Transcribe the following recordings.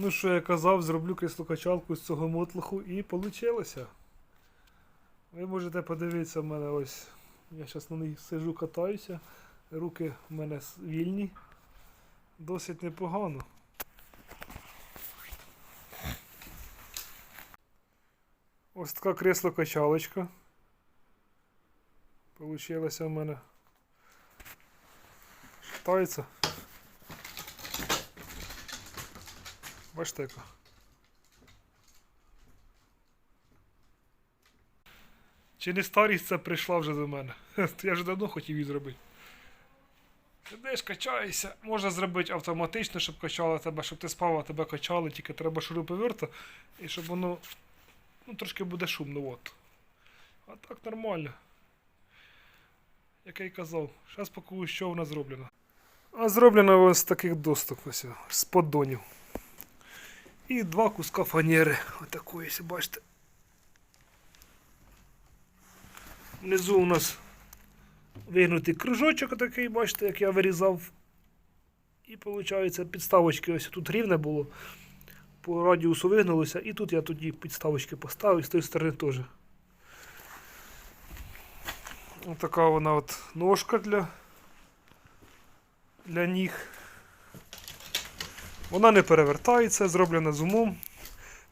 Ну, що я казав, зроблю креслокачалку з цього мотлоху і вийшло. Ви можете подивитися в мене ось. Я зараз на ній сижу, катаюся. Руки в мене вільні. Досить непогано. Ось така кресло-качалочка. Получилося в мене. Шатається. Бачите яка. Чи не старість це прийшла вже до мене? Я вже давно хотів її зробити. Сидиш, качаєшся. Можна зробити автоматично, щоб качало тебе, щоб ти спав, а тебе качали, тільки треба шуруповерта, і щоб воно ну, трошки буде шумно. От. А так нормально. Як я й казав, зараз покажу, що вона зроблена. А зроблена ось з таких досток, ось, з поддонів. І два куска фанери. Отакої, бачите. Внизу у нас вигнутий кружочок такий, бачите, як я вирізав. І виходить, підставочки ось тут рівне було. По радіусу вигнулося, і тут я тоді підставочки поставив, і з тої сторони теж. Ось така вона от ножка для, для ніг. Вона не перевертається, зроблена з умом.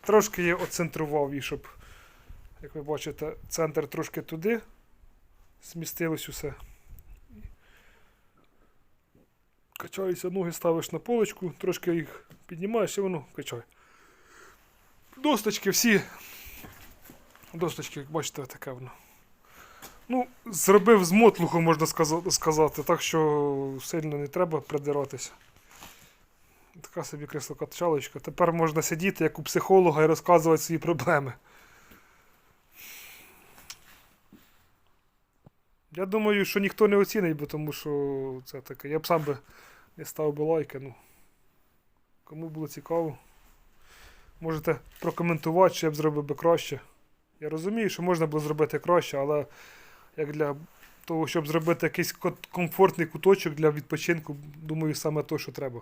Трошки я оцентрував її, щоб, як ви бачите, центр трошки туди. Змістилось усе. Качаються ноги, ставиш на полочку, трошки їх піднімаєш і воно качає. Досточки всі. Досточки, як бачите, таке воно. Ну, зробив з мотлуху, можна сказати, так що сильно не треба придиратися. Така собі кресло-качалочка. Тепер можна сидіти як у психолога і розказувати свої проблеми. Я думаю, що ніхто не оцінить, бо тому що це таке. Я б сам би не ставив би лайки. Ну. Кому було цікаво, можете прокоментувати, що я б зробив би краще. Я розумію, що можна було зробити краще, але як для того, щоб зробити якийсь комфортний куточок для відпочинку, думаю, саме то, що треба.